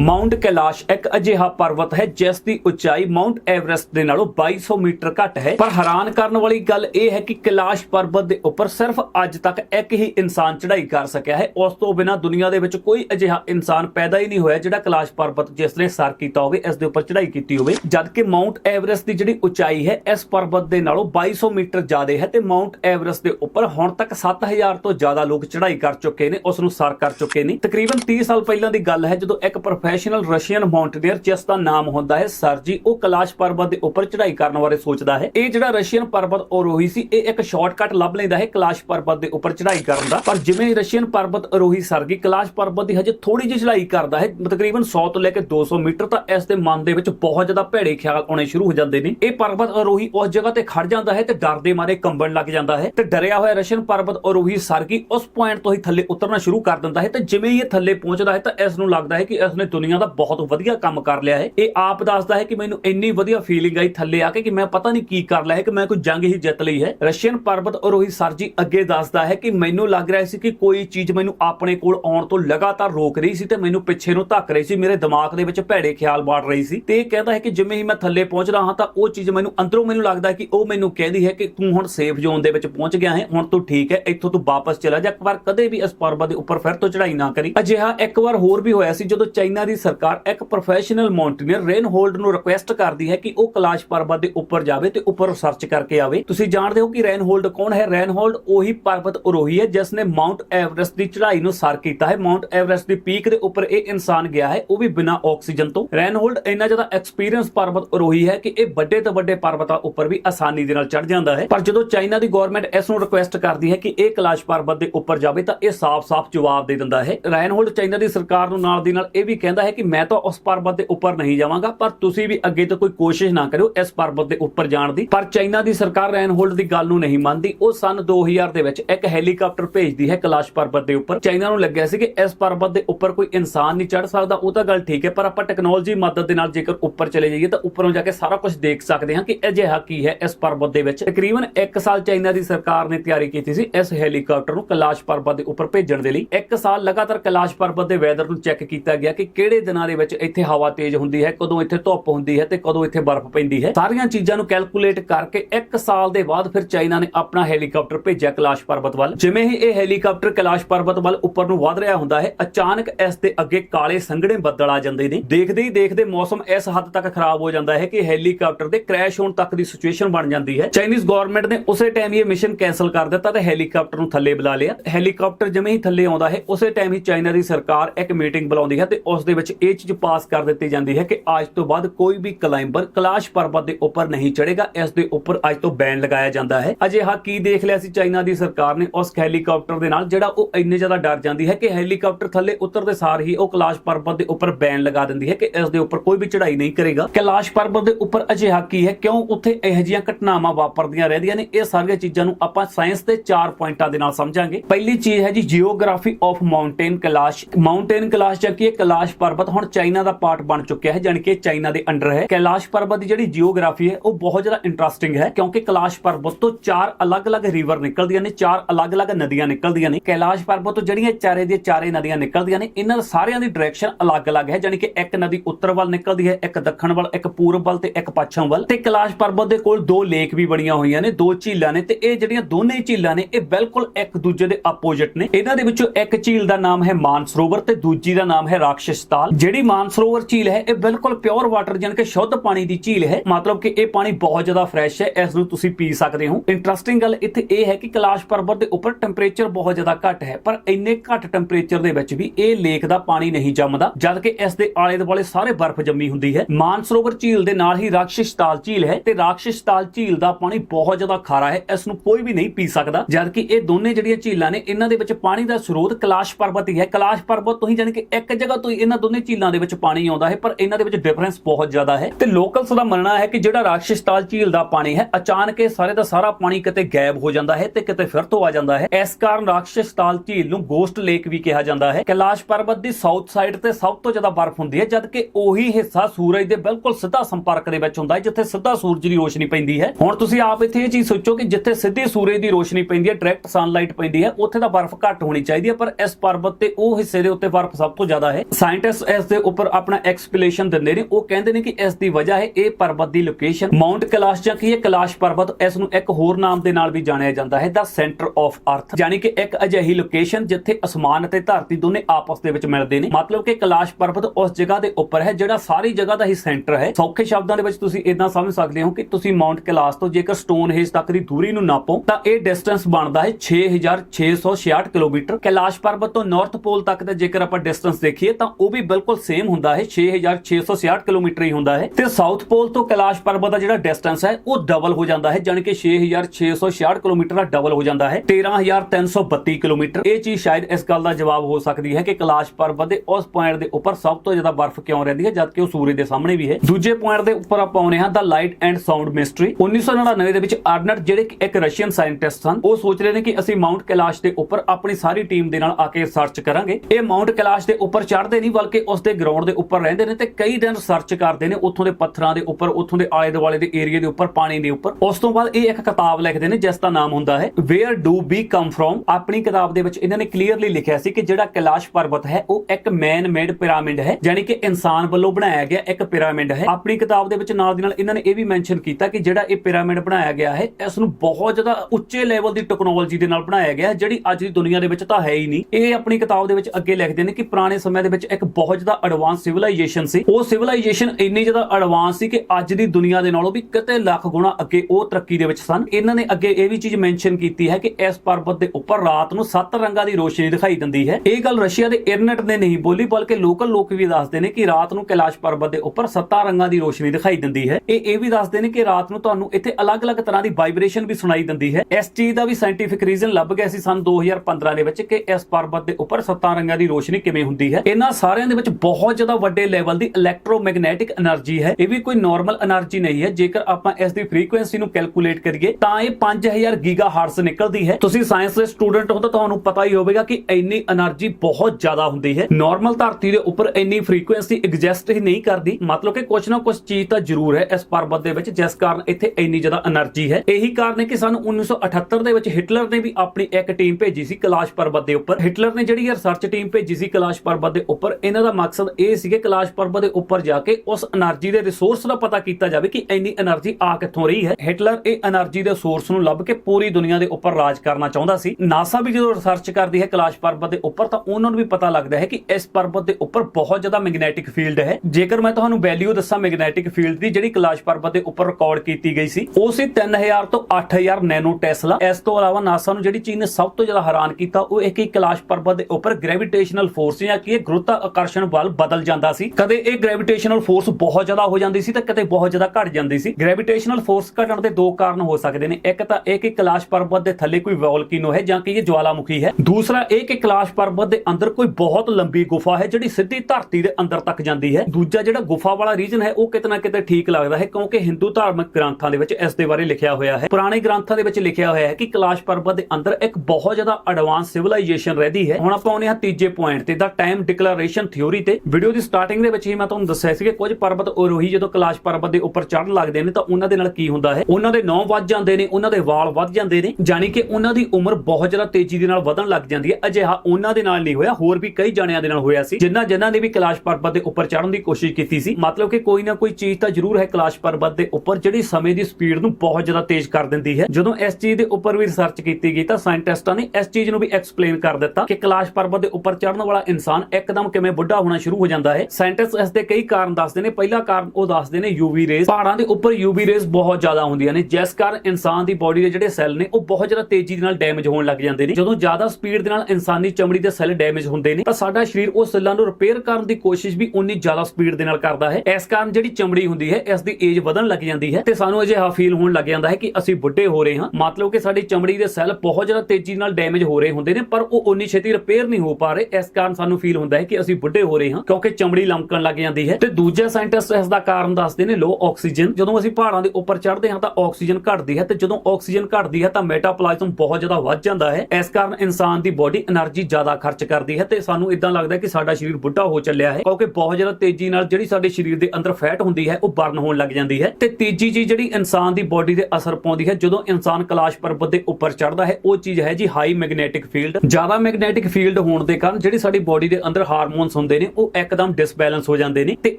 ਮਾਉਂਟ ਕੈਲਾਸ਼ ਇੱਕ ਅਜਿਹਾ ਪਰਬਤ ਹੈ, ਜਿਸ ਦੀ ਉਚਾਈ ਮਾਉਂਟ ਐਵਰੈਸਟ ਦੇ ਨਾਲੋਂ 2200 ਮੀਟਰ ਘੱਟ ਹੈ। ਪਰ ਹੈਰਾਨ ਕਰਨ ਵਾਲੀ ਗੱਲ ਇਹ ਹੈ ਕਿ ਕੈਲਾਸ਼ ਪਰਬਤ ਦੇ ਉੱਪਰ ਸਿਰਫ ਅੱਜ ਤੱਕ ਇੱਕ ਹੀ ਇਨਸਾਨ ਚੜ੍ਹਾਈ ਕਰ ਸਕਿਆ ਹੈ। ਉਸ ਤੋਂ ਬਿਨਾਂ ਦੁਨੀਆ ਦੇ ਵਿੱਚ ਕੋਈ ਅਜਿਹਾ ਇਨਸਾਨ ਪੈਦਾ ਹੀ ਨਹੀਂ ਹੋਇਆ, ਜਿਹੜਾ ਕੈਲਾਸ਼ ਪਰਬਤ ਜਿਸ ਨੇ ਸਰ ਕੀਤਾ ਹੋਵੇ, ਇਸ ਦੇ ਉੱਪਰ ਚੜ੍ਹਾਈ ਕੀਤੀ ਹੋਵੇ। ਜਦਕਿ ਮਾਉਂਟ ਐਵਰੈਸਟ ਦੀ ਜਿਹੜੀ ਉਚਾਈ ਹੈ, ਇਸ ਪਰਬਤ ਦੇ ਨਾਲੋਂ 2200 ਮੀਟਰ ਜ਼ਿਆਦਾ ਹੈ ਤੇ ਮਾਉਂਟ ਐਵਰੈਸਟ ਦੇ ਉੱਪਰ ਹੁਣ ਤੱਕ 7000 ਤੋਂ ਜ਼ਿਆਦਾ ਲੋਕ ਚੜ੍ਹਾਈ ਕਰ ਚੁੱਕੇ ਨੇ, ਉਸ ਨੂੰ ਸਰ ਕਰ ਚੁੱਕੇ ਨੇ। ਤਕਰੀਬਨ 30 ਸਾਲ ਪਹਿਲਾਂ ਦੀ ਗੱਲ ਹੈ, ਜਦੋਂ ਇੱਕ ਪ੍ਰੋਫੈਸ਼ਨਲ ਰਸ਼ੀਅਨ ਮਾਊਂਟੇਨੀਅਰ ਜਿਸ ਦਾ ਨਾਮ ਹੁੰਦਾ ਹੈ ਸਰਜੀ ਉਹ ਕਲਾਸ਼ ਪਰਬਤ ਦੇ ਉੱਪਰ ਚੜ੍ਹਾਈ ਕਰਨ ਬਾਰੇ ਸੋਚਦਾ ਹੈ। ਇਹ ਜਿਹੜਾ ਰਸ਼ੀਅਨ ਪਰਬਤ ਆਰੋਹੀ ਸੀ, ਇਹ ਇੱਕ ਸ਼ਾਰਟਕਟ ਲੱਭ ਲੈਂਦਾ ਹੈ ਕਲਾਸ਼ ਪਰਬਤ ਦੇ ਉੱਪਰ ਚੜ੍ਹਾਈ ਕਰਨ ਦਾ। ਪਰ ਜਿਵੇਂ ਹੀ ਰਸ਼ੀਅਨ ਪਰਬਤ ਆਰੋਹੀ ਸਰਗੀ ਕਲਾਸ਼ ਪਰਬਤ ਦੀ ਹਜੇ ਥੋੜੀ ਜਿਹੀ ਚੜ੍ਹਾਈ ਕਰਦਾ ਹੈ, ਤਕਰੀਬਨ 100 ਤੋਂ ਲੈ ਕੇ 200 ਮੀਟਰ, ਤਾਂ ਇਸ ਦੇ ਮਨ ਦੇ ਵਿੱਚ ਬਹੁਤ ਜ਼ਿਆਦਾ ਭੈੜੇ ਖਿਆਲ ਆਉਣੇ ਸ਼ੁਰੂ ਹੋ ਜਾਂਦੇ ਨੇ। ਇਹ ਪਰਬਤ ਆਰੋਹੀ ਉਸ ਜਗ੍ਹਾ ਤੇ ਖੜ ਜਾਂਦਾ ਹੈ ਤੇ ਡਰ ਦੇ ਮਾਰੇ ਕੰਬਣ ਲੱਗ ਜਾਂਦਾ ਹੈ ਤੇ ਡਰਿਆ ਹੋਇਆ ਰਸ਼ੀਅਨ ਪਰਬਤ ਆਰੋਹੀ ਸਰਗੀ ਉਸ ਪੁਆਇੰਟ ਤੋਂ ਹੀ ਥੱਲੇ ਉਤਰਨਾ ਸ਼ੁਰੂ ਕਰ ਦਿੰਦਾ ਹੈ ਤੇ ਜਿਵੇਂ ਹੀ ਇਹ ਥੱਲੇ ਪਹੁੰਚਦਾ ਹੈ ਤਾਂ ਇਸ ਨੂੰ ਲੱਗਦਾ ਹੈ ਕਿ ਇਸ ਨੇ ਦੁਨੀਆ ਦਾ ਬਹੁਤ ਵਧੀਆ ਕੰਮ ਕਰ ਲਿਆ ਹੈ। ਇਹ ਆਪ ਦੱਸਦਾ ਹੈ ਕਿ ਮੈਨੂੰ ਇੰਨੀ ਵਧੀਆ ਫੀਲਿੰਗ ਆਈ ਥੱਲੇ ਆ ਕੇ ਕਿ ਮੈਂ ਪਤਾ ਨਹੀਂ ਕੀ ਕਰ ਲਿਆ ਹੈ ਕਿ ਮੈਂ ਕੋਈ ਜੰਗ ਹੀ ਜਿੱਤ ਲਈ ਹੈ। ਰਸ਼ੀਅਨ ਪਰਬਤ ਆਰੋਹੀ ਸਰਜੀ ਅੱਗੇ ਦੱਸਦਾ ਹੈ ਕਿ ਮੈਨੂੰ ਲੱਗ ਰਿਹਾ ਸੀ ਕਿ ਕੋਈ ਚੀਜ਼ ਮੈਨੂੰ ਆਪਣੇ ਕੋਲ ਆਉਣ ਤੋਂ ਲਗਾਤਾਰ ਰੋਕ ਰਹੀ ਸੀ ਤੇ ਮੈਨੂੰ ਪਿੱਛੇ ਨੂੰ ਧੱਕ ਰਹੀ ਸੀ, ਮੇਰੇ ਦਿਮਾਗ ਦੇ ਵਿੱਚ ਭੈੜੇ ਖਿਆਲ ਬਾੜ ਰਹੀ ਸੀ। ਤੇ ਇਹ ਕਹਿੰਦਾ ਹੈ ਕਿ ਜਿਵੇਂ ਹੀ ਮੈਂ ਥੱਲੇ ਪਹੁੰਚਦਾ ਹਾਂ ਤਾਂ ਉਹ ਚੀਜ਼ ਮੈਨੂੰ ਅੰਦਰੋਂ ਮੈਨੂੰ ਲੱਗਦਾ ਕਿ ਉਹ ਮੈਨੂੰ ਕਹਿੰਦੀ ਹੈ ਕਿ ਤੂੰ ਹੁਣ ਸੇਫ ਜ਼ੋਨ ਦੇ ਵਿੱਚ ਪਹੁੰਚ ਗਿਆ ਹੈ, ਹੁਣ ਤੂੰ ਠੀਕ ਹੈ, ਇੱਥੋਂ ਤੂੰ ਵਾਪਸ ਚਲਾ ਜਾ। ਇੱਕ ਵਾਰ ਕਦੇ ਵੀ ਇਸ ਪਰਬਤ ਦੇ ਉੱਪਰ ਫਿਰ ਤੋਂ ਚੜ੍ਹਾਈ ਨਾ ਕਰੀ। ਅਜਿਹਾ ਇੱਕ ਵਾਰ ਹੋਰ ਵੀ ਹੋਇਆ ਸੀ ਜਦੋਂ ਚਾਈਨਾ ਦੀ ਸਰਕਾਰ ਇੱਕ ਪ੍ਰੋਫੈਸ਼ਨਲ ਮਾਊਂਟੇਨੀਅਰ ਰੇਨਹੋਲਡ ਨੂੰ ਰਿਕੁਐਸਟ ਕਰਦੀ ਹੈ ਕਿ ਉਹ ਕਲਾਸ਼ ਪਰਬਤ ਦੇ ਉੱਪਰ ਜਾਵੇ ਤੇ ਉੱਪਰ ਰਿਸਰਚ ਕਰਕੇ ਆਵੇ। ਤੁਸੀਂ ਜਾਣਦੇ ਹੋ ਕਿ ਰੇਨਹੋਲਡ ਕੌਣ ਹੈ? ਰੇਨਹੋਲਡ ਉਹੀ ਪਰਬਤ ਉਰੋਹੀ ਹੈ ਜਿਸ ਨੇ ਮਾਊਂਟ ਐਵਰੈਸਟ ਦੀ ਚੜ੍ਹਾਈ ਨੂੰ ਸਰ ਕੀਤਾ ਹੈ। ਮਾਉਂਟ ਐਵਰੈਸਟ ਦੀ ਪੀਕ ਦੇ ਉੱਪਰ ਇਹ ਇਨਸਾਨ ਗਿਆ ਹੈ, ਉਹ ਵੀ ਬਿਨਾਂ ਆਕਸੀਜਨ ਤੋਂ। ਰੇਨਹੋਲਡ ਇੰਨਾ ਜ਼ਿਆਦਾ ਐਕਸਪੀਰੀਅੰਸ ਪਰਬਤ ਆਰੋਹੀ ਹੈ ਕਿ ਇਹ ਵੱਡੇ ਤੋਂ ਵੱਡੇ ਪਰਬਤਾਂ ਉੱਪਰ ਵੀ ਆਸਾਨੀ ਦੇ ਨਾਲ ਚੜ ਜਾਂਦਾ ਹੈ। ਪਰ ਜਦੋਂ ਚਾਈਨਾ ਦੀ ਗਵਰਨਮੈਂਟ ਇਸ ਨੂੰ ਰਿਕੁਐਸਟ ਕਰਦੀ ਹੈ ਕਿ ਇਹ ਕਲਾਸ਼ ਪਰਬਤ ਦੇ ਉੱਪਰ ਜਾਵੇ ਤਾਂ ਇਹ ਸਾਫ਼-ਸਾਫ਼ ਜਵਾਬ ਦੇ ਦਿੰਦਾ ਹੈ। ਰੇਨਹੋਲਡ ਚਾਈਨਾ ਦੀ ਸਰਕਾਰ ਨੂੰ ਨਾਲ ਦੀ ਨਾਲ ਇਹ ਵੀ ਕਹਿੰਦਾ ਹੈ ਕਿ ਮੈਂ ਤਾਂ ਉਸ ਪਰਬਤ ਦੇ ਉੱਪਰ ਨਹੀਂ ਜਾਵਾਂਗਾ, ਪਰ ਤੁਸੀਂ ਵੀ ਅੱਗੇ ਤੋਂ ਕੋਈ ਕੋਸ਼ਿਸ਼ ਨਾ ਕਰਿਓ ਇਸ ਪਰਬਤ ਦੇ ਉੱਪਰ ਜਾਣ ਦੀ। ਪਰ ਚਾਈਨਾ ਦੀ ਸਰਕਾਰ ਰੈਨਹੋਲਡ ਦੀ ਗੱਲ ਨੂੰ ਨਹੀਂ ਮੰਨਦੀ। ਉਹ ਸਨ 2000 ਦੇ ਵਿੱਚ ਇੱਕ ਹੈਲੀਕਾਪਟਰ ਭੇਜਦੀ ਹੈ ਕੈਲਾਸ਼ ਪਰਬਤ ਦੇ ਉੱਪਰ। ਚਾਈਨਾ ਨੂੰ ਲੱਗਿਆ ਸੀ ਕਿ ਇਸ ਪਰਬਤ ਦੇ ਉੱਪਰ ਕੋਈ ਇਨਸਾਨ ਨਹੀਂ ਚੜ ਸਕਦਾ। ਉਹ ਤਾਂ ਗੱਲ ਠੀਕ ਹੈ, ਪਰ ਆਪਾਂ ਟੈਕਨੋਲੋਜੀ ਮਦਦ ਦੇ ਨਾਲ ਜੇਕਰ ਉੱਪਰ ਚਲੇ ਜਾਈਏ ਤਾਂ ਉੱਪਰੋਂ ਜਾ ਕੇ ਸਾਰਾ ਕੁਝ ਦੇਖ ਸਕਦੇ ਹਾਂ ਕਿ ਅਜਿਹਾ ਕੀ ਹੈ ਇਸ ਪਰਬਤ ਦੇ ਵਿੱਚ। ਤਕਰੀਬਨ 1 ਸਾਲ ਚਾਈਨਾ ਦੀ ਸਰਕਾਰ ਨੇ ਤਿਆਰੀ ਕੀਤੀ ਸੀ ਇਸ ਹੈਲੀਕਾਪਟਰ ਨੂੰ ਕਲਾਸ਼ ਪਰਬਤ ਦੇ ਉੱਪਰ ਭੇਜਣ ਦੇ ਲਈ। 1 ਸਾਲ ਲਗਾਤਾਰ ਕੈਲਾਸ਼ ਪਰਬਤ ਦੇ ਵੈਦਰ ਨੂੰ ਚੈੱਕ ਕੀਤਾ ਗਿਆ ਕਿ ਕਿਹੜੇ ਦਿਨਾਂ ਦੇ ਵਿੱਚ ਇੱਥੇ ਹਵਾ ਤੇਜ਼ ਹੁੰਦੀ ਹੈ, ਕਦੋਂ ਇੱਥੇ ਧੁੱਪ ਹੁੰਦੀ ਹੈ ਤੇ ਕਦੋਂ ਇੱਥੇ ਬਰਫ਼ ਪੈਂਦੀ ਹੈ? ਸਾਰੀਆਂ ਚੀਜ਼ਾਂ ਨੂੰ ਕੈਲਕੂਲੇਟ ਕਰਕੇ 1 ਸਾਲ ਦੇ ਬਾਅਦ ਫਿਰ ਚਾਈਨਾ ਨੇ ਆਪਣਾ ਹੈਲੀਕਾਪਟਰ ਭੇਜਿਆ ਕੈਲਾਸ਼ ਪਰਬਤ ਵੱਲ। ਜਿਵੇਂ ਹੀ ਇਹ ਹੈਲੀਕਾਪਟਰ ਕੈਲਾਸ਼ ਪਰਬਤ ਵੱਲ ਉੱਪਰ ਨੂੰ ਵਧ ਰਿਹਾ ਹੁੰਦਾ ਹੈ, ਅਚਾਨਕ ਇਸ ਦੇ ਅੱਗੇ ਕਾਲੇ ਸੰਘਣੇ ਬੱਦਲ ਆ ਜਾਂਦੇ ਨੇ। ਦੇਖਦੇ ਹੀ ਦੇਖਦੇ ਮੌਸਮ ਇਸ ਹੱਦ ਤੱਕ ਖਰਾਬ ਹੋ ਜਾਂਦਾ ਹੈ ਕਿ ਹੈਲੀਕਾਪਟਰ ਦੇ ਕ੍ਰੈਸ਼ ਹੋਣ ਤੱਕ ਦੀ ਸਿਚੁਏਸ਼ਨ ਬਣ ਜਾਂਦੀ ਹੈ। ਚਾਈਨੀਜ਼ ਗਵਰਨਮੈਂਟ ਨੇ ਉਸੇ ਟਾਈਮ ਇਹ ਮਿਸ਼ਨ ਕੈਨਸਲ ਕਰ ਦਿੱਤਾ ਤੇ ਹੈਲੀਕਾਪਟਰ ਨੂੰ ਥੱਲੇ ਬੁਲਾ ਲਿਆ। ਹੈਲੀਕਾਪਟਰ ਜਿਵੇਂ ਹੀ ਥੱਲੇ ਆਉਂਦਾ ਹੈ, ਉਸੇ ਟਾਈਮ ਹੀ ਚਾਈਨਾ ਦੀ ਸਰਕਾਰ ਇੱਕ ਮੀਟਿੰਗ ਬੁਲਾਉਂਦੀ ਹੈ ਤੇ ਉਸ ਦੇ ਵਿੱਚ ਇਹ ਚੀਜ਼ ਪਾਸ ਕਰ ਦਿੱਤੀ ਜਾਂਦੀ ਹੈ ਕਿ ਅੱਜ ਤੋਂ ਬਾਅਦ ਕੋਈ ਵੀ ਕਲਾਈਂਬਰ ਕੈਲਾਸ਼ ਪਰਬਤ ਦੇ ਉੱਪਰ ਨਹੀਂ ਚੜੇਗਾ ਇਸ ਦੇ ਉੱਪਰ ਅੱਜ ਤੋਂ ਬੈਨ ਲਗਾਇਆ ਜਾਂਦਾ ਹੈ। ਅਜੇ ਹਾਂ ਕੀ ਦੇਖ ਲਿਆ ਸੀ ਚਾਈਨਾ ਦੀ ਸਰਕਾਰ ਨੇ ਉਸ ਹੈਲੀਕਾਪਟਰ ਦੇ ਨਾਲ, ਜਿਹੜਾ ਉਹ ਇੰਨੇ ਜ਼ਿਆਦਾ ਡਰ ਜਾਂਦੀ ਹੈ ਕਿ ਹੈਲੀਕਾਪਟਰ ਥੱਲੇ ਉਤਰਦੇ ਸਾਰ ਹੀ ਉਹ ਕੈਲਾਸ਼ ਪਰਬਤ ਦੇ ਉੱਪਰ ਬੈਨ ਲਗਾ ਦਿੰਦੀ ਹੈ ਕਿ ਇਸ ਦੇ ਉੱਪਰ ਕੋਈ ਵੀ ਚੜ੍ਹਾਈ ਨਹੀਂ ਕਰੇਗਾ। ਕਲਾਸ਼ ਪਰਬਤ ਦੇ ਉੱਪਰ ਅਜਿਹਾ ਕੀ ਹੈ? ਕਿਉਂ ਉੱਥੇ ਇਹੋ ਜਿਹੀਆਂ ਘਟਨਾਵਾਂ ਵਾਪਰਦੀਆਂ ਰਹਿੰਦੀਆਂ ਨੇ? ਇਹ ਸਾਰੀਆਂ ਚੀਜ਼ਾਂ ਨੂੰ ਆਪਾਂ ਸਾਇੰਸ ਦੇ ਚਾਰ ਪੁਆਇੰਟਾਂ ਦੇ ਨਾਲ ਸਮਝਾਂਗੇ। ਪਹਿਲੀ ਚੀਜ਼ ਹੈ ਜੀ geography of mountain Kailash. Mountain Kailash ਜਾਂ ਕਿ ਇਹ ਪਰਬਤ ਹੁਣ ਚਾਈਨਾ ਦਾ ਪਾਰਟ ਬਣ ਚੁੱਕਿਆ ਹੈ, ਜਾਣੀ ਕਿ ਚਾਈਨਾ ਦੇ ਅੰਡਰ ਹੈ। ਕੈਲਾਸ਼ ਪਰਬਤ ਦੀ ਜਿਹੜੀ ਜੀਓਗ੍ਰਾਫੀ ਹੈ, ਉਹ ਬਹੁਤ ਜ਼ਿਆਦਾ ਇੰਟਰਸਟਿੰਗ ਹੈ, ਕਿਉਂਕਿ ਕੈਲਾਸ਼ ਪਰਬਤ ਤੋਂ ਚਾਰ ਅਲੱਗ-ਅਲੱਗ ਰਿਵਰ ਨਿਕਲਦੀਆਂ ਨੇ, ਚਾਰ ਅਲੱਗ-ਅਲੱਗ ਨਦੀਆਂ ਨਿਕਲਦੀਆਂ ਨੇ। ਕੈਲਾਸ਼ ਪਰਬਤ ਤੋਂ ਜਿਹੜੀਆਂ ਚਾਰੇ ਦੀਆਂ ਚਾਰੇ ਨਦੀਆਂ ਨਿਕਲਦੀਆਂ ਨੇ, ਇਹਨਾਂ ਸਾਰਿਆਂ ਦੀ ਡਾਇਰੈਕਸ਼ਨ ਅਲੱਗ-ਅਲੱਗ ਹੈ, ਜਾਣੀ ਕਿ ਇੱਕ ਨਦੀ ਉੱਤਰ ਵੱਲ ਨਿਕਲਦੀ ਹੈ, ਇੱਕ ਦੱਖਣ ਵੱਲ, ਇੱਕ ਪੂਰਬ ਵੱਲ ਤੇ ਇੱਕ ਪੱਛਮ ਵੱਲ। ਤੇ ਕੈਲਾਸ਼ ਪਰਬਤ ਦੇ ਕੋਲ ਦੋ ਲੇਕ ਵੀ ਬਣੀਆਂ ਹੋਈਆਂ ਨੇ, ਦੋ ਝੀਲਾਂ ਨੇ, ਤੇ ਇਹ ਜਿਹੜੀਆਂ ਦੋਨੇ ਝੀਲਾਂ ਨੇ, ਇਹ ਬਿਲਕੁਲ ਇੱਕ ਦੂਜੇ ਦੇ ਆਪੋਜ਼ਿਟ ਨੇ। ਇਹਨਾਂ ਦੇ ਵਿੱਚੋਂ ਇੱਕ ਝੀਲ ਦਾ ਨਾਮ ਹੈ ਮਾਨਸਰੋਵਰ ਤੇ ਦੂਜੀ ਦਾ ਨਾਮ ਹੈ ਰਾਖਸ਼ਸਤਾਲ ਜਿਹੜੀ ਮਾਨਸਰੋਵਰ ਝੀਲ ਹੈ, ਇਹ ਬਿਲਕੁਲ ਪਿਓਰ ਵਾਟਰ ਜਾਣੀ ਕਿ ਸ਼ੁੱਧ ਪਾਣੀ ਦੀ ਝੀਲ ਹੈ। ਮਤਲਬ ਕਿ ਇਹ ਪਾਣੀ ਬਹੁਤ ਜ਼ਿਆਦਾ ਫਰੈਸ਼ ਹੈ, ਇਸ ਨੂੰ ਤੁਸੀਂ ਪੀ ਸਕਦੇ ਹੋ। ਇੰਟਰਸਟਿੰਗ ਗੱਲ ਇੱਥੇ ਇਹ ਹੈ ਕਿ ਕਲਾਸ਼ ਪਰਬਤ ਦੇ ਉੱਪਰ ਟੈਂਪਰੇਚਰ ਬਹੁਤ ਜ਼ਿਆਦਾ ਘੱਟ ਹੈ, ਪਰ ਇੰਨੇ ਘੱਟ ਟੈਂਪਰੇਚਰ ਦੇ ਵਿੱਚ ਵੀ ਇਹ ਲੇਕ ਦਾ ਪਾਣੀ ਨਹੀਂ ਜੰਮਦਾ ਜਦ ਕਿ ਇਸ ਦੇ ਆਲੇ ਦੁਆਲੇ ਸਾਰੇ ਬਰਫ਼ ਜੰਮੀ ਹੁੰਦੀ ਹੈ। ਮਾਨਸਰੋਵਰ ਝੀਲ ਦੇ ਨਾਲ ਹੀ ਰਾਖਸ਼ਸਤਾਲ ਝੀਲ ਹੈ ਤੇ ਰਾਖਸ਼ਸਤਾਲ ਝੀਲ ਦਾ ਪਾਣੀ ਬਹੁਤ ਜ਼ਿਆਦਾ ਖਾਰਾ ਹੈ, ਇਸ ਨੂੰ ਕੋਈ ਵੀ ਨਹੀਂ ਪੀ ਸਕਦਾ ਜਦ ਕਿ ਇਹ ਦੋਨੇ ਜਿਹੜੀਆਂ ਝੀਲਾਂ ਨੇ, ਇਹਨਾਂ ਦੇ ਵਿੱਚ ਪਾਣੀ ਦਾ ਸਰੋਤ ਕਲਾਸ਼ ਪਰਬਤ ਹੀ ਹੈ। ਕਲਾਸ਼ ਪਰਬਤ ਤੋਂ ਹੀ ਜਾਣੀ ਕਿ ਇੱਕ ਜਗ੍ਹਾ ਤੋਂ ਹੀ ਇਹਨਾਂ ਇਹਨਾਂ ਦੋਨੇ ਝੀਲਾਂ ਦੇ ਵਿੱਚ ਪਾਣੀ ਆਉਂਦਾ ਹੈ, ਪਰ ਇਹਨਾਂ ਦੇ ਵਿੱਚ ਡਿਫਰੈਂਸ ਬਹੁਤ ਜ਼ਿਆਦਾ ਹੈ। ਤੇ ਲੋਕਲਸ ਦਾ ਮੰਨਣਾ ਹੈ ਕਿ ਜਿਹੜਾ ਰਾਖਸ਼ਸਤਾਲ ਝੀਲ ਦਾ ਪਾਣੀ ਹੈ, ਅਚਾਨਕ ਇਹ ਸਾਰੇ ਦਾ ਸਾਰਾ ਪਾਣੀ ਕਿਤੇ ਗਾਇਬ ਹੋ ਜਾਂਦਾ ਹੈ ਤੇ ਕਿਤੇ ਫਿਰ ਤੋਂ ਆ ਜਾਂਦਾ ਹੈ। ਇਸ ਕਾਰਨ ਰਾਖਸ਼ਸਤਾਲ ਝੀਲ ਨੂੰ ਗੋਸਟ ਲੇਕ ਵੀ ਕਿਹਾ ਜਾਂਦਾ ਹੈ। ਕੈਲਾਸ਼ ਪਰਬਤ ਦੀ ਸਾਊਥ ਸਾਈਡ ਤੇ ਸਭ ਤੋਂ ਜ਼ਿਆਦਾ ਬਰਫ਼ ਹੁੰਦੀ ਹੈ, ਜਦਕਿ ਉਹੀ ਹਿੱਸਾ ਸੂਰਜ ਦੇ ਬਿਲਕੁਲ ਸਿੱਧਾ ਸੰਪਰਕ ਦੇ ਵਿੱਚ ਹੁੰਦਾ ਹੈ, ਜਿੱਥੇ ਸਿੱਧਾ ਸੂਰਜ ਦੀ ਰੋਸ਼ਨੀ ਪੈਂਦੀ ਹੈ। ਹੁਣ ਤੁਸੀਂ ਆਪ ਇੱਥੇ ਇਹ ਚੀਜ਼ ਸੋਚੋ ਕਿ ਜਿੱਥੇ ਸਿੱਧੀ ਸੂਰਜ ਦੀ ਰੋਸ਼ਨੀ ਪੈਂਦੀ ਹੈ ਡਾਇਰੈਕਟ ਸਨਲਾਈਟ ਪੈਂਦੀ ਹੈ, ਉੱਥੇ ਤਾਂ ਬਰਫ਼ ਘੱਟ ਹੋਣੀ ਚਾਹੀਦੀ ਹੈ, ਪਰ ਇਸ ਪਰਬਤ ਤੇ ਉਹ ਹਿੱਸੇ ਦੇ ਉੱਤੇ ਬਰਫ਼ ਸਭ ਤੋਂ ਜ਼ਿਆਦਾ ਹੈ। ਸਾਇੰਟਿਸਟ ਇਸ ਦੇ ਉੱਪਰ ਆਪਣਾ ਐਕਸਪਲੇਨੇਸ਼ਨ ਦਿੰਦੇ ਨੇ। ਉਹ ਕਹਿੰਦੇ ਨੇ ਕਿ ਇਸ ਦੀ ਵਜ੍ਹਾ ਹੈ, ਇਹ ਪਰਬਤ ਦੀ ਲੋਕੇਸ਼ਨ ਮਾਉਂਟ ਕੈਲਾਸ਼ ਜਾਂ ਕਿ ਇਹ ਕੈਲਾਸ਼ ਪਰਬਤ, ਇਸ ਨੂੰ ਇੱਕ ਹੋਰ ਨਾਮ ਦੇ ਨਾਲ ਵੀ ਜਾਣਿਆ ਜਾਂਦਾ ਹੈ ਦਾ ਸੈਂਟਰ ਆਫ ਅਰਥ ਯਾਨੀ ਕਿ ਇੱਕ ਅਜਿਹੀ ਲੋਕੇਸ਼ਨ ਜਿੱਥੇ ਅਸਮਾਨ ਅਤੇ ਧਰਤੀ ਦੋਨੇ ਆਪਸ ਦੇ ਵਿੱਚ ਮਿਲਦੇ ਨੇ। ਮਤਲਬ ਕਿ ਕੈਲਾਸ਼ ਪਰਬਤ ਉਸ ਜਗ੍ਹਾ ਦੇ ਉੱਪਰ ਹੈ, ਜਿਹੜਾ ਸਾਰੀ ਜਗ੍ਹਾ ਦਾ ਹੀ ਸੈਂਟਰ ਹੈ। ਸੌਖੇ ਸ਼ਬਦਾਂ ਦੇ ਵਿੱਚ ਤੁਸੀਂ ਇਦਾਂ ਸਮਝ ਸਕਦੇ ਹੋ ਕਿ ਤੁਸੀਂ ਮਾਉਂਟ ਕੈਲਾਸ਼ ਤੋਂ ਜੇਕਰ ਸਟੋਨ ਹੇਜ ਤੱਕ ਦੀ ਦੂਰੀ ਨੂੰ ਨਾਪੋ, ਤਾਂ ਇਹ ਡਿਸਟੈਂਸ ਬਣਦਾ ਹੈ 6666 ਕਿਲੋਮੀਟਰ। ਕੈਲਾਸ਼ ਪਰਬਤ ਤੋਂ ਨਾਰਥ ਪੋਲ ਤੱਕ ਦਾ ਜੇਕਰ ਆਪਾਂ ਡਿਸਟੈਂਸ ਦੇਖੀਏ, ਤਾਂ ਉਹ ਵੀ ਬਿਲਕੁਲ ਸੇਮ ਹੁੰਦਾ ਹੈ 6666 ਕਿਲੋਮੀਟਰ ਹੀ ਹੁੰਦਾ ਹੈ। ਤੇ ਸਾਊਥ ਪੋਲ ਤੋਂ ਕੈਲਾਸ਼ ਪਰਬਤ ਦਾ ਜਿਹੜਾ ਡਿਸਟੈਂਸ ਹੈ, ਉਹ ਡਬਲ ਹੋ ਜਾਂਦਾ ਹੈ, ਜਾਣੀ 6666 ਕਿਲੋਮੀਟਰ ਦਾ ਡਬਲ ਹੋ ਜਾਂਦਾ ਹੈ 13332 ਕਿਲੋਮੀਟਰ। ਇਹ ਚੀਜ਼ ਸ਼ਾਇਦ ਇਸ ਗੱਲ ਦਾ ਜਵਾਬ ਹੋ ਸਕਦੀ ਹੈ ਕਿ ਕੈਲਾਸ਼ ਪਰਬਤ ਦੇ ਉਸ ਪੁਆਇੰਟ ਦੇ ਉੱਪਰ ਸਭ ਤੋਂ ਜ਼ਿਆਦਾ ਬਰਫ਼ ਕਿਉਂ ਰਹਿੰਦੀ ਹੈ, ਜਦਕਿ ਉਹ ਸੂਰਜ ਦੇ ਸਾਹਮਣੇ ਵੀ ਹੈ। ਦੂਜੇ ਪੁਆਇੰਟ ਦੇ ਉੱਪਰ ਆਪਾਂ ਆਉਨੇ ਹਾਂ ਦਾ ਲਾਈਟ ਐਂਡ ਸਾਊਂਡ ਮਿਸਟਰੀ 1999 ਦੇ ਵਿੱਚ ਆਰਨਟ ਜਿਹੜੇ ਇੱਕ ਰਸ਼ੀਅਨ ਸਾਇੰਟਿਸਟ ਸਨ, ਉਹ ਸੋਚ ਰਹੇ ਨੇ ਕਿ ਅਸੀਂ ਮਾਉਂਟ ਕੈਲਾਸ਼ ਦੇ ਉੱਪਰ ਆਪਣੀ ਸਾਰੀ ਟੀਮ ਦੇ ਨਾਲ ਆ ਕੇ ਸਰਚ ਕਰਾਂਗੇ। ਇਹ ਮਾਉਂਟ ਕੈਲਾਸ਼ ਦੇ ਉੱਪਰ ਚੜ੍ਹਦੇ ਨਹੀਂ ਬਲਕਿ ਉਸ ਦੇ ਗਰਾਊਂਡ ਦੇ ਉੱਪਰ ਰਹਿੰਦੇ ਨੇ ਤੇ ਕਈ ਦਿਨ ਸਰਚ ਕਰਦੇ ਨੇ ਉੱਥੋਂ ਦੇ ਪੱਥਰਾਂ ਦੇ ਉੱਪਰ, ਉੱਥੋਂ ਦੇ ਆਲੇ ਦੁਆਲੇ ਦੇ ਏਰੀਆ ਦੇ ਉੱਪਰ, ਪਾਣੀ ਦੇ ਉੱਪਰ। ਉਸ ਤੋਂ ਬਾਅਦ ਇਹ ਇੱਕ ਕਿਤਾਬ ਲਿਖਦੇ ਨੇ ਜਿਸ ਦਾ ਨਾਮ ਹੁੰਦਾ ਹੈ where do we come from ਆਪਣੀ ਕਿਤਾਬ ਦੇ ਵਿੱਚ ਇਹਨਾਂ ਨੇ ਕਲੀਅਰਲੀ ਲਿਖਿਆ ਸੀ ਕਿ ਜਿਹੜਾ ਕੈਲਾਸ਼ ਪਰਬਤ ਹੈ, ਉਹ ਇੱਕ ਮੈਨ ਮੇਡ ਪਿਰਾਮਿਡ ਹੈ, ਯਾਨੀ ਕਿ ਇਨਸਾਨ ਵੱਲੋਂ ਬਣਾਇਆ ਗਿਆ ਇੱਕ ਪਿਰਾਮਿਡ ਹੈ। ਆਪਣੀ ਕਿਤਾਬ ਦੇ ਵਿੱਚ ਨਾਲ ਦੀ ਨਾਲ ਇਹਨਾਂ ਨੇ ਇਹ ਵੀ ਮੈਂਸ਼ਨ ਕੀਤਾ ਕਿ ਜਿਹੜਾ ਇਹ ਪਿਰਾਮਿਡ ਬਣਾਇਆ ਗਿਆ ਹੈ, ਇਸ ਨੂੰ ਬਹੁਤ ਜ਼ਿਆਦਾ ਉੱਚੇ ਲੈਵਲ ਦੀ ਟੈਕਨੋਲੋਜੀ ਦੇ ਨਾਲ ਬਣਾਇਆ ਗਿਆ ਹੈ, ਜਿਹੜੀ ਅੱਜ ਦੀ ਦੁਨੀਆ ਦੇ ਵਿੱਚ ਤਾਂ ਹੈ ਹੀ ਨਹੀਂ। ਇਹ ਆਪਣੀ ਕਿਤਾਬ ਦੇ ਵਿੱਚ ਅੱਗੇ ਲਿਖਦੇ ਨੇ ਕਿ ਪੁਰਾਣੇ ਸਮੇਂ ਦੇ ਵਿੱਚ ਇੱਕ ਬਹੁਤ ਜ਼ਿਆਦਾ ਐਡਵਾਂਸ ਸਿਵਲਾਈਜੇਸ਼ਨ ਸੀ। ਉਹ ਸਿਵਲਾਈਜੇਸ਼ਨ ਇੰਨੀ ਜ਼ਿਆਦਾ ਐਡਵਾਂਸ ਸੀ ਕਿ ਅੱਜ ਦੀ ਦੁਨੀਆ ਦੇ ਨਾਲੋਂ ਵੀ ਕਿਤੇ ਲੱਖ ਗੁਣਾ ਅੱਗੇ ਉਹ ਤਰੱਕੀ ਦੇ ਵਿੱਚ ਸਨ। ਇਹਨਾਂ ਨੇ ਅੱਗੇ ਇਹ ਵੀ ਚੀਜ਼ ਮੈਂਸ਼ਨ ਕੀਤੀ ਹੈ ਕਿ ਇਸ ਪਰਬਤ ਦੇ ਉੱਪਰ ਰਾਤ ਨੂੰ ਸੱਤ ਰੰਗਾਂ ਦੀ ਰੋਸ਼ਨੀ ਦਿਖਾਈ ਦਿੰਦੀ ਹੈ। ਇਹ ਗੱਲ ਰਸ਼ੀਆ ਦੇ ਇੰਟਰਨੈਟ ਨੇ ਨਹੀਂ ਬੋਲੀ, ਬਲਕਿ ਲੋਕਲ ਲੋਕ ਵੀ ਦੱਸਦੇ ਨੇ ਕਿ ਰਾਤ ਨੂੰ ਕੈਲਾਸ਼ ਪਰਬਤ ਦੇ ਉੱਪਰ ਸੱਤਾਂ ਰੰਗਾਂ ਦੀ ਰੋਸ਼ਨੀ ਦਿਖਾਈ ਦਿੰਦੀ ਹੈ। ਇਹ ਇਹ ਵੀ ਦੱਸਦੇ ਨੇ ਕਿ ਰਾਤ ਨੂੰ ਤੁਹਾਨੂੰ ਇੱਥੇ ਅਲੱਗ-ਅਲੱਗ ਤਰ੍ਹਾਂ ਦੀ ਵਾਈਬ੍ਰੇਸ਼ਨ ਵੀ ਸੁਣਾਈ ਦਿੰਦੀ ਹੈ। ਇਸ ਚੀਜ਼ ਦਾ ਵੀ ਸਾਇੰਟੀਫਿਕ ਰੀਜ਼ਨ ਲੱਭ ਗਿਆ ਸੀ ਸਨ 2015 ਦੇ ਵਿੱਚ ਕਿ ਇਸ ਪਰਬਤ ਦੇ ਉੱਪਰ ਸੱਤਾਂ ਰੰਗਾਂ ਦੀ ਰੋਸ਼ਨੀ ਕਿਵੇਂ ਹੁੰਦੀ ਹੈ। ਇਹਨਾਂ ਸਾਰੇ ਤਾਰਿਆਂ ਦੇ ਵਿੱਚ ਬਹੁਤ ਜ਼ਿਆਦਾ ਵੱਡੇ ਲੈਵਲ ਦੀ ਇਲੈਕਟ੍ਰੋਮੈਗਨੈਟਿਕ એનર્ਜੀ ਹੈ। ਇਹ ਵੀ ਕੋਈ ਨਾਰਮਲ એનર્ਜੀ ਨਹੀਂ ਹੈ। ਜੇਕਰ ਆਪਾਂ ਇਸ ਦੀ ਫ੍ਰੀਕੁਐਂਸੀ ਨੂੰ ਕੈਲਕੂਲੇਟ ਕਰੀਏ, ਤਾਂ ਇਹ 5000 ਗੀਗਾਹਰਟਸ ਨਿਕਲਦੀ ਹੈ। ਤੁਸੀਂ ਸਾਇੰਸ ਦੇ ਸਟੂਡੈਂਟ ਹੋ ਤਾਂ ਤੁਹਾਨੂੰ ਪਤਾ ਹੀ ਹੋਵੇਗਾ ਕਿ ਇੰਨੀ એનર્ਜੀ ਬਹੁਤ ਜ਼ਿਆਦਾ ਹੁੰਦੀ ਹੈ। ਨਾਰਮਲ ਧਰਤੀ ਦੇ ਉੱਪਰ ਇੰਨੀ ਫ੍ਰੀਕੁਐਂਸੀ ਐਗਜ਼ਿਸਟ ਹੀ ਨਹੀਂ ਕਰਦੀ। ਮਤਲਬ ਕਿ ਕੁਝ ਨਾ ਕੁਝ ਚੀਜ਼ ਤਾਂ ਜ਼ਰੂਰ ਹੈ ਇਸ ਪਰਬਤ ਦੇ ਵਿੱਚ, ਜਿਸ ਕਾਰਨ ਇੱਥੇ ਇੰਨੀ ਜ਼ਿਆਦਾ એનર્ਜੀ ਹੈ। ਇਹੀ ਕਾਰਨ ਹੈ ਕਿ ਸਾਨੂੰ 1978 ਦੇ ਵਿੱਚ ਹਿਟਲਰ ਨੇ ਵੀ ਆਪਣੀ ਇੱਕ ਟੀਮ ਭੇਜੀ ਸੀ ਕਲਾਸ਼ ਪਰਬਤ ਦੇ ਉੱਪਰ। ਹਿਟਲਰ ਨੇ ਜਿਹੜੀ ਰਿਸਰਚ ਟੀਮ ਭੇਜੀ ਸੀ ਕਲਾਸ਼ ਪਰਬਤ ਦੇ ਉੱਪਰ ਇਹਨਾਂ ਦਾ ਮਕਸਦ ਇਹ ਸੀ ਕਿ ਕਲਾਸ਼ ਪਰਬਤ ਦੇ ਉੱਪਰ ਜਾ ਕੇ ਉਸ એનર્ਜੀ ਦੇ ਰਿਸੋਰਸ ਦਾ ਪਤਾ ਕੀਤਾ ਜਾਵੇ ਕਿ ਇੰਨੀ એનર્ਜੀ ਆ ਕਿੱਥੋਂ ਰਹੀ ਹੈ। ਹਿਟਲਰ ਇਹ એનર્ਜੀ ਦੇ ਸੋਰਸ ਨੂੰ ਲੱਭ ਕੇ ਪੂਰੀ ਦੁਨੀਆ ਦੇ ਉੱਪਰ ਰਾਜ ਕਰਨਾ ਚਾਹੁੰਦਾ ਸੀ। ਨਾਸਾ ਵੀ ਜਦੋਂ ਰਿਸਰਚ ਕਰਦੀ ਹੈ ਕਲਾਸ਼ ਪਰਬਤ ਦੇ ਉੱਪਰ ਤਾਂ ਉਹਨਾਂ ਨੂੰ ਵੀ ਪਤਾ ਲੱਗਦਾ ਹੈ ਕਿ ਇਸ ਪਰਬਤ ਦੇ ਉੱਪਰ ਬਹੁਤ ਜ਼ਿਆਦਾ ਮੈਗਨੈਟਿਕ ਫੀਲਡ ਹੈ। ਜੇਕਰ ਮੈਂ ਤੁਹਾਨੂੰ ਵੈਲਿਊ ਦੱਸਾਂ ਮੈਗਨੈਟਿਕ ਫੀਲਡ ਦੀ ਜਿਹੜੀ ਕਲਾਸ਼ ਪਰਬਤ ਦੇ ਉੱਪਰ ਰਿਕਾਰਡ ਕੀਤੀ ਗਈ ਸੀ, ਉਹ ਸੀ 3000 ਤੋਂ 8000 ਨੈਨੋ ਟੈਸਲਾ। ਇਸ ਤੋਂ ਇਲਾਵਾ ਨਾਸਾ ਨੂੰ ਜਿਹੜੀ ਚੀਜ਼ ਨੇ ਸਭ ਤੋਂ ਜ਼ਿਆਦਾ ਹੈਰਾਨ ਕੀਤਾ, ਉਹ ਇਹ ਕਿ ਕਲਾਸ਼ ਪਰਬਤ ਦੇ ਉੱਪਰ ਗ੍ਰੈਵਿਟੇਸ਼ਨਲ ਫੋਰਸ ਜਾਂ ਕੀ ਹੈ ਗੁਰੁੱਤਾ ਆਕਰਸ਼ਣ ਬਲ ਬਦਲ ਜਾਂਦਾ ਸੀ। ਕਦੇ ਇਹ ਗ੍ਰੈਵਿਟੇਸ਼ਨਲ ਫੋਰਸ ਬਹੁਤ ਜ਼ਿਆਦਾ ਹੋ ਜਾਂਦੀ ਸੀ ਤੇ ਕਦੇ ਬਹੁਤ ਜ਼ਿਆਦਾ ਘਟ ਜਾਂਦੀ ਸੀ। ਗ੍ਰੈਵਿਟੇਸ਼ਨਲ ਫੋਰਸ ਘਟਣ ਦੇ ਦੋ ਕਾਰਨ ਹੋ ਸਕਦੇ ਨੇ। ਇੱਕ ਤਾਂ ਇਹ ਕਿ ਕਲਾਸ਼ ਪਰਬਤ ਦੇ ਥੱਲੇ ਕੋਈ ਵੋਲਕੈਨੋ ਹੈ ਜਾਂ ਕਿ ਇਹ ਜਵਾਲਾਮੁਖੀ ਹੈ। ਦੂਸਰਾ ਇਹ ਕਿ ਕੈਲਾਸ਼ ਪਰਬਤ ਦੇ ਅੰਦਰ ਕੋਈ ਬਹੁਤ ਲੰਬੀ ਗੁਫਾ ਹੈ ਜਿਹੜੀ ਸਿੱਧੀ ਧਰਤੀ ਦੇ ਅੰਦਰ ਤੱਕ ਜਾਂਦੀ ਹੈ। ਦੂਜਾ ਜਿਹੜਾ ਗੁਫਾ ਵਾਲਾ ਰੀਜਨ ਹੈ, ਉਹ ਕਿਤੇ ਨਾ ਕਿਤੇ ਠੀਕ ਲੱਗਦਾ ਹੈ ਕਿਉਂਕਿ ਹਿੰਦੂ ਧਾਰਮਿਕ ਗ੍ਰੰਥਾਂ ਦੇ ਵਿੱਚ ਇਸ ਦੇ ਬਾਰੇ ਲਿਖਿਆ ਹੋਇਆ ਹੈ। ਪੁਰਾਣੇ ਗ੍ਰੰਥਾਂ ਦੇ ਵਿੱਚ ਲਿਖਿਆ ਹੋਇਆ ਹੈ ਕਿ ਕਲਾਸ਼ ਪਰਬਤ ਦੇ ਅੰਦਰ ਇੱਕ ਬਹੁਤ ਜ਼ਿਆਦਾ ਐਡਵਾਂਸ ਸਿਵਲਾਈਜੇਸ਼ਨ ਰਹਿੰਦੀ ਹੈ। ਹੁਣ ਆਪਾਂ ਆਉਂਦੇ ਹਾਂ ਤੀਜੇ ਪੁਆਇੰਟ ਤੇ ਦਾ ਟਾਈਮ ਡਿਕਲੇਰੇਸ਼ਨ ਥਿਉਰੀ ਤੇ ਵੀਡੀਓ ਦੀ ਸਟਾਰਟਿੰਗ ਦੇ ਵਿੱਚ ਹੀ ਮੈਂ ਤੁਹਾਨੂੰ ਦੱਸਿਆ ਸੀ ਕਿ ਕੁਝ ਪਰਬਤ ਆਰੋਹੀ ਜਦੋਂ ਕੈਲਾਸ਼ ਪਰਬਤ ਦੇ ਉੱਪਰ ਚੜ੍ਹਨ ਲੱਗਦੇ ਨੇ ਤਾਂ ਉਹਨਾਂ ਦੇ ਨਾਲ ਕੀ ਹੁੰਦਾ ਹੈ? ਉਹਨਾਂ ਦੇ ਨੌ ਵੱਧ ਜਾਂਦੇ ਨੇ, ਉਹਨਾਂ ਦੇ ਵਾਲ ਵੱਧ ਜਾਂਦੇ ਨੇ ਜਾਨੀ ਕਿ ਉਹਨਾਂ ਦੀ ਉਮਰ ਬਹੁਤ ਜ਼ਿਆਦਾ ਤੇਜ਼ੀ ਦੇ ਨਾਲ ਵਧਣ ਲੱਗ ਜਾਂਦੀ ਹੈ। ਅਜਿਹਾ ਉਹਨਾਂ ਦੇ ਨਾਲ ਨਹੀਂ ਹੋਇਆ, ਹੋਰ ਵੀ ਕਈ ਜਾਣਿਆਂ ਦੇ ਨਾਲ ਹੋਇਆ ਸੀ, ਜਿਨ੍ਹਾਂ ਜਿਨ੍ਹਾਂ ਨੇ ਵੀ ਕੈਲਾਸ਼ ਪਰਬਤ ਦੇ ਉੱਪਰ ਚੜ੍ਹਨ ਦੀ ਕੋਸ਼ਿਸ਼ ਕੀਤੀ ਸੀ। ਮਤਲਬ ਕਿ ਕੋਈ ਨਾ ਕੋਈ ਚੀਜ਼ ਤਾਂ ਜ਼ਰੂਰ ਹੈ ਕਲਾਸ਼ ਪਰਬਤ ਦੇ ਉੱਪਰ, ਜਿਹੜੀ ਸਮੇਂ ਦੀ ਸਪੀਡ ਨੂੰ ਬਹੁਤ ਜ਼ਿਆਦਾ ਤੇਜ਼ ਕਰ ਦਿੰਦੀ ਹੈ। ਜਦੋਂ ਇਸ ਚੀਜ਼ ਦੇ ਉੱਪਰ ਵੀ ਰਿਸਰਚ ਕੀਤੀ ਗਈ ਤਾਂ ਸਾਇੰਟਿਸਟਾਂ ਨੇ ਇਸ ਚੀਜ਼ ਨੂੰ ਵੀ ਐਕਸਪਲੇਨ ਕਰ ਦਿੱਤਾ ਕਿ ਕਲਾਸ਼ ਪਰਬਤ ਦੇ ਉੱਪਰ ਚੜਨ ਵਾਲਾ ਇਨਸਾਨ ਇੱਕਦਮ ਕਿਵੇਂ ਬੁੱਢਾ ਹੋਣਾ ਸ਼ੁਰੂ ਹੋ ਜਾਂਦਾ ਹੈ। ਸਾਇੰਟਿਸਟ ਇਸ ਦੇ ਕਈ ਕਾਰਨ ਦੱਸਦੇ ਨੇ। ਪਹਿਲਾ ਕਾਰਨ ਉਹ ਦੱਸਦੇ ਨੇ ਯੂਵੀ ਰੇਜ਼ ਪਹਾੜਾਂ ਦੇ ਉੱਪਰ ਯੂਵੀ ਰੇਜ਼ ਬਹੁਤ ਜ਼ਿਆਦਾ ਹੁੰਦੀਆਂ ਨੇ। ਜਿਸ ਕਾਰਨ ਇਨਸਾਨ ਦੀ ਬਾਡੀ ਦੇ ਜਿਹੜੇ ਸੈੱਲ ਨੇ, ਉਹ ਬਹੁਤ ਜ਼ਿਆਦਾ ਤੇਜ਼ੀ ਦੇ ਨਾਲ ਡੈਮੇਜ ਹੋਣ ਲੱਗ ਜਾਂਦੇ ਨੇ। ਜਦੋਂ ਜ਼ਿਆਦਾ ਸਪੀਡ ਦੇ ਨਾਲ ਇਨਸਾਨੀ ਚਮੜੀ ਦੇ ਸੈੱਲ ਡੈਮੇਜ ਹੁੰਦੇ ਨੇ, ਤਾਂ ਸਾਡਾ ਸਰੀਰ ਉਹ ਸੈੱਲਾਂ ਨੂੰ ਰਿਪੇਅਰ ਕਰਨ ਦੀ ਕੋਸ਼ਿਸ਼ ਵੀ ਉਨੀ ਜ਼ਿਆਦਾ ਸਪੀਡ ਦੇ ਨਾਲ ਕਰਦਾ ਹੈ। ਇਸ ਕਾਰਨ ਜਿਹੜੀ ਚਮੜੀ ਹੁੰਦੀ ਹੈ, ਇਸ ਦੀ ਏਜ ਵਧਣ ਲੱਗ ਜਾਂਦੀ ਹੈ ਤੇ ਸਾਨੂੰ ਅਜਿਹਾ ਫੀਲ ਹੋਣ ਲੱਗ ਜਾਂਦਾ ਹੈ ਕਿ ਅਸੀਂ ਬੁੱਢੇ ਹੋ ਰਹੇ ਹਾਂ। ਮਤਲਬ ਕਿ ਸਾਡੀ ਚਮੜੀ ਦੇ ਸੈੱਲ ਬਹੁਤ ਜ਼ਿਆਦਾ ਤੇਜ਼ੀ ਨਾਲ ਡੈਮੇਜ ਹੋ ਰਹੇ ਹੁੰਦੇ ਨੇ, ਪਰ ਉਹ ਉਨੀ ਛੇਤੀ ਰਿਪੇਅਰ ਨਹੀਂ ਹੋ ਪਾ ਰਹੇ। ਇਸ ਕਾਰਨ ਸਾਨੂੰ ਫੀਲ ਹੁੰਦਾ ਹੈ ਕਿ ਅਸੀਂ ਬੁੱਢੇ ਹੋ ਰਹੇ ਹਾਂ, ਕਿਉਂਕਿ ਚਮੜੀ ਲਮਕਣ ਲੱਗ ਜਾਂਦੀ ਹੈ। ਤੇ ਦੂਜਾ ਸਾਇੰਟਿਸਟ ਇਸ ਦਾ ਕਾਰਨ ਦੱਸਦੇ ਨੇ ਲੋ ਆਕਸੀਜਨ ਜਦੋਂ ਅਸੀਂ ਪਹਾੜਾਂ ਦੇ ਉੱਪਰ ਚੜ੍ਹਦੇ ਹਾਂ ਤਾਂ ਆਕਸੀਜਨ ਘਟਦੀ ਹੈ ਤੇ ਜਦੋਂ ਆਕਸੀਜਨ ਘਟਦੀ ਹੈ ਤਾਂ ਮੈਟਾਪਲਾਜ਼ਮ ਬਹੁਤ ਜ਼ਿਆਦਾ ਵੱਧ ਜਾਂਦਾ ਹੈ। ਇਸ ਕਾਰਨ ਇਨਸਾਨ ਦੀ ਬਾਡੀ એનર્ਜੀ ਜ਼ਿਆਦਾ ਖਰਚ ਕਰਦੀ ਹੈ ਤੇ ਸਾਨੂੰ ਇਦਾਂ ਲੱਗਦਾ ਕਿ ਸਾਡਾ ਸਰੀਰ ਬੁੱਢਾ ਹੋ ਚੱਲਿਆ ਹੈ, ਕਿਉਂਕਿ ਬਹੁਤ ਜ਼ਿਆਦਾ ਤੇਜ਼ੀ ਨਾਲ ਜਿਹੜੀ ਸਾਡੇ ਸਰੀਰ ਦੇ ਅੰਦਰ ਫੈਟ ਹੁੰਦੀ ਹੈ, ਉਹ ਬਰਨ ਹੋਣ ਲੱਗ ਜਾਂਦੀ ਹੈ। ਤੇ ਤੀਜੀ ਚੀਜ਼ ਜਿਹੜੀ ਇਨਸਾਨ ਦੀ ਬੋਡੀ ਤੇ ਅਸਰ ਪਾਉਂਦੀ ਹੈ, ਜਦੋਂ ਇਨਸਾਨ ਕਲਾਸ਼ ਪਰਬਤ ਦੇ ਉੱਪਰ ਚੜ੍ਹਦਾ ਹੈ, ਉਹ ਚੀਜ਼ ਹੈ ਜੀ ਹਾਈ ਮੈਗਨੈਟਿਕ ਫੀਲਡ ਜ਼ਿਆਦਾ ਮੈਗਨੈਟਿਕ ਫੀਲਡ ਹੋਣ ਦੇ ਕਾਰਨ ਜਿਹੜੀ ਸਾਡੀ ਬੋਡੀ ਦੇ ਅੰਦਰ ਹਾਰਮੋਨ ਹਾਰਮੋਨਸ ਹੁੰਦੇ ਨੇ, ਉਹ ਇੱਕਦਮ ਡਿਸਬੈਲੈਂਸ ਹੋ ਜਾਂਦੇ ਨੇ। ਤੇ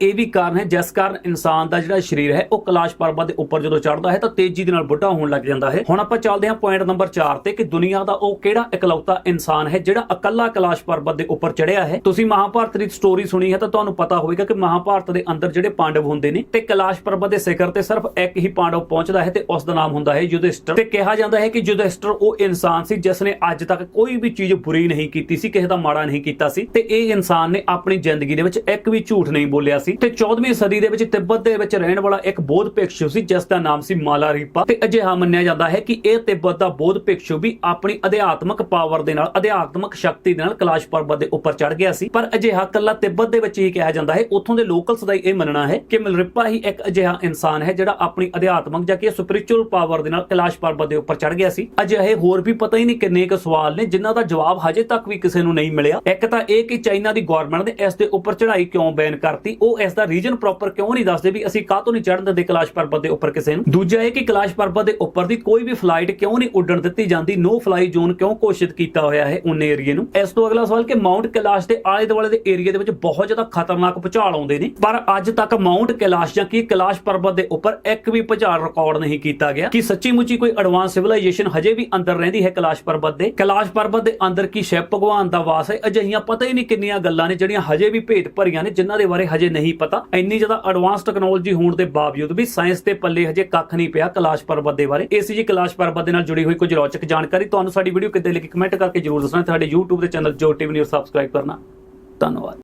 ਇਹ ਵੀ ਕਾਰਨ ਹੈ, ਜਿਸ ਕਾਰਨ ਇਨਸਾਨ ਦਾ ਜਿਹੜਾ ਸਰੀਰ ਹੈ, ਉਹ ਕਲਾਸ਼ ਪਰਬਤ ਦੇ ਉੱਪਰ ਜਦੋਂ ਚੜਦਾ ਹੈ, ਤਾਂ ਤੇਜ਼ੀ ਦੇ ਨਾਲ ਬੁੱਢਾ ਹੋਣ ਲੱਗ ਜਾਂਦਾ ਹੈ। ਹੁਣ ਆਪਾਂ ਚੱਲਦੇ ਹਾਂ ਪੁਆਇੰਟ ਨੰਬਰ 4 ਤੇ ਕਿ ਦੁਨੀਆ ਦਾ ਉਹ ਕਿਹੜਾ ਇਕਲੌਤਾ ਇਨਸਾਨ ਹੈ, ਜਿਹੜਾ ਇਕੱਲਾ ਕਲਾਸ ਪਰਬਤ ਦੇ ਉੱਪਰ ਚੜਿਆ ਹੈ। ਤੁਸੀਂ ਮਹਾਭਾਰਤ ਦੀ ਸਟੋਰੀ ਸੁਣੀ ਹੈ, ਤਾਂ ਤੁਹਾਨੂੰ ਪਤਾ ਹੋਵੇਗਾ ਕਿ ਮਹਾਭਾਰਤ ਦੇ ਅੰਦਰ ਜਿਹੜੇ ਪਾਂਡਵ ਹੁੰਦੇ ਨੇ, ਤੇ ਕੈਲਾਸ਼ ਪਰਬਤ ਦੇ ਸਿਖਰ ਤੇ ਸਿਰਫ ਇੱਕ ਹੀ ਪਾਂਡਵ ਪਹੁੰਚਦਾ ਹੈ ਤੇ ਉਸ ਦਾ ਨਾਮ ਹੁੰਦਾ ਹੈ ਯੁਧਿਸ਼ਟਰ। ਤੇ ਕਿਹਾ ਜਾਂਦਾ ਹੈ ਕਿ ਯੁਧਿਸ਼ਟਰ ਉਹ ਇਨਸਾਨ ਸੀ ਜਿਸ ਨੇ ਅੱਜ ਤੱਕ ਕੋਈ ਵੀ ਚੀਜ਼ ਬੁਰੀ ਨਹੀਂ ਕੀਤੀ ਸੀ, ਕਿਸੇ ਦਾ ਮਾੜਾ ਨਹੀਂ ਕੀਤਾ ਸੀ। ਤੇ ਇਹ ਇਨਸਾਨ ਨੇ ਆਪਣੀ ਜ਼ਿੰਦਗੀ ਦੇ ਵਿੱਚ ਇੱਕ ਵੀ ਝੂਠ ਨਹੀਂ ਬੋਲਿਆ ਸੀ ਤੇ 14ਵੀਂ ਸਦੀ ਦੇ ਵਿੱਚ ਤਿੱਬਤ ਦੇ ਵਿੱਚ ਰਹਿਣ ਵਾਲਾ ਇੱਕ ਬੋਧ ਭਿਕਸ਼ੂ ਸੀ, ਜਿਸ ਦਾ ਨਾਮ ਸੀ ਮਾਲਾਰੀਪਾ ਤੇ ਅਜਿਹਾ ਮੰਨਿਆ ਜਾਂਦਾ ਹੈ ਕਿ ਇਹ ਤਿੱਬਤ ਦਾ ਬੋਧ ਭਿਕਸ਼ੂ ਵੀ ਆਪਣੀ ਅਧਿਆਤਮਕ ਪਾਵਰ ਦੇ ਨਾਲ, ਅਧਿਆਤਮਕ ਸ਼ਕਤੀ ਦੇ ਨਾਲ ਕੈਲਾਸ਼ ਪਰਬਤ ਦੇ ਉੱਪਰ ਚੜ ਗਿਆ ਸੀ। ਪਰ ਅਜਿਹਾ ਕੱਲਾ ਤਿੱਬਤ ਦੇ ਵਿੱਚ ਹੀ ਕਿਹਾ ਜਾਂਦਾ ਹੈ, ਉੱਥੋਂ ਦੇ ਲੋਕਲਸ ਦਾ ਇਹ ਮੰਨਣਾ ਹੈ ਕਿ ਮਲਰਿਪਾ ਹੀ ਇੱਕ ਅਜਿਹਾ ਇਨਸਾਨ ਹੈ ਜਿਹੜਾ ਆਪਣੀ ਅਧਿਆਤਮਕ ਜਾਂ ਕਿ ਸਪਿਰਚੁਅਲ ਪਾਵਰ ਦੇ ਨਾਲ ਕਲਾਸ਼ ਪਰਬਤ ਦੇ ਉੱਪਰ ਚੜ ਗਿਆ ਸੀ। ਅਜਿਹੇ ਹੋਰ ਵੀ ਪਤਾ ਹੀ ਨਹੀਂ ਕਿੰਨੇ ਕੁ ਸਵਾਲ ਨੇ, ਜਿਨ੍ਹਾਂ ਦਾ ਜਵਾਬ ਹਜੇ ਤੱਕ ਵੀ ਕਿਸੇ ਨੂੰ ਨਹੀਂ ਮਿਲਿਆ। ਇੱਕ ਤਾਂ ਇਹ ਕਿ ਚਾਈਨਾ ਦੀ ਗਵਰਨਮੈਂਟ ਬਣਦੇ ਇਸ ਦੇ ਉੱਪਰ ਚੜ੍ਹਾਈ ਕਿਉਂ ਬੈਨ ਕਰਤੀ? ਉਹ ਇਸ ਦਾ ਰੀਜਨ ਪ੍ਰੋਪਰ ਕਿਉਂ ਨਹੀਂ ਦੱਸਦੇ ਵੀ ਅਸੀਂ ਕਾਹ ਤੋਂ ਨਹੀਂ ਚੜ੍ਹਨ ਦਿੰਦੇ ਕੈਲਾਸ਼ ਪਰਬਤ ਦੇ ਉੱਪਰ ਕਿਸੇ ਨੂੰ? ਦੂਜਾ ਇਹ ਕਿ ਕੈਲਾਸ਼ ਪਰਬਤ ਦੇ ਉੱਪਰ ਦੀ ਕੋਈ ਵੀ ਫਲਾਈਟ ਕਿਉਂ ਨਹੀਂ ਉੱਡਣ ਦਿੱਤੀ ਜਾਂਦੀ? ਨੋ ਫਲਾਈ ਜ਼ੋਨ ਕਿਉਂ ਘੋਸ਼ਿਤ ਕੀਤਾ ਹੋਇਆ ਹੈ ਉਹਨੇ ਏਰੀਏ ਨੂੰ? ਇਸ ਤੋਂ ਅਗਲਾ ਸਵਾਲ ਕਿ ਮਾਉਂਟ ਕੈਲਾਸ਼ ਦੇ ਆਲੇ ਦੁਆਲੇ ਦੇ ਏਰੀਏ ਦੇ ਵਿੱਚ ਬਹੁਤ ਜ਼ਿਆਦਾ ਖਤਰਨਾਕ ਭੁਚਾਲ ਆਉਂਦੇ ਨੇ, ਪਰ ਅੱਜ ਤੱਕ ਮਾਉਂਟ ਕੈਲਾਸ਼ ਜਾਂ ਕਿ ਕੈਲਾਸ਼ ਪਰਬਤ ਦੇ ਉੱਪਰ ਇੱਕ ਵੀ ਭੁਚਾਲ ਰਿਕਾਰਡ ਨਹੀਂ ਕੀਤਾ ਗਿਆ। ਕਿ ਸੱਚੀ ਮੁੱਚੀ ਕੋਈ ਐਡਵਾਂਸ ਸਿਵਲਾਈਜੇਸ਼ਨ ਹਜੇ ਵੀ ਅੰਦਰ ਰਹਿੰਦੀ ਹੈ ਕੈਲਾਸ਼ ਪਰਬਤ ਦੇ? ਕੈਲਾਸ਼ ਪਰਬਤ ਦੇ ਅੰਦਰ ਕੀ ਸ਼ਿਵ ਭਗਵਾਨ ਦਾ ਵਾਸ ਹੈ? ਅਜਿਹੀਆਂ ਪਤਾ ਹੀ ਨਹੀਂ ਕਿੰਨੀਆਂ ਗੱਲਾਂ ਨੇ ਜਿਹੜੀਆਂ ਹਜੇ ਵੀ ਭੇਤ ਭਰੀਆਂ ਨੇ, ਜਿਨ੍ਹਾਂ ਦੇ ਬਾਰੇ ਹਜੇ ਨਹੀਂ ਪਤਾ। ਇੰਨੀ ਜ਼ਿਆਦਾ ਐਡਵਾਂਸ ਟੈਕਨੋਲੋਜੀ ਹੋਣ ਦੇ ਬਾਵਜੂਦ ਵੀ ਸਾਇੰਸ ਦੇ ਪੱਲੇ ਹਜੇ ਕੱਖ ਨਹੀਂ ਪਿਆ ਕਲਾਸ਼ ਪਰਬਤ ਦੇ ਬਾਰੇ। ਇਸ ਜੀ ਕਲਾਸ਼ ਪਰਬਤ ਦੇ ਨਾਲ ਜੁੜੀ ਹੋਈ ਕੁਝ ਰੌਚਕ ਜਾਣਕਾਰੀ। ਤੁਹਾਨੂੰ ਸਾਡੀ ਵੀਡੀਓ ਕਿੱਦਾਂ ਲੱਗੀ ਕਮੈਂਟ ਕਰਕੇ ਜਰੂਰ ਦੱਸਣਾ। ਤੇ ਸਾਡੇ YouTube ਦੇ ਚੈਨਲ ਜੋ ਟੀਵੀ ਨਿਊਜ਼ ਸਬਸਕ੍ਰਾਈਬ ਕਰਨਾ। ਧੰਨਵਾਦ।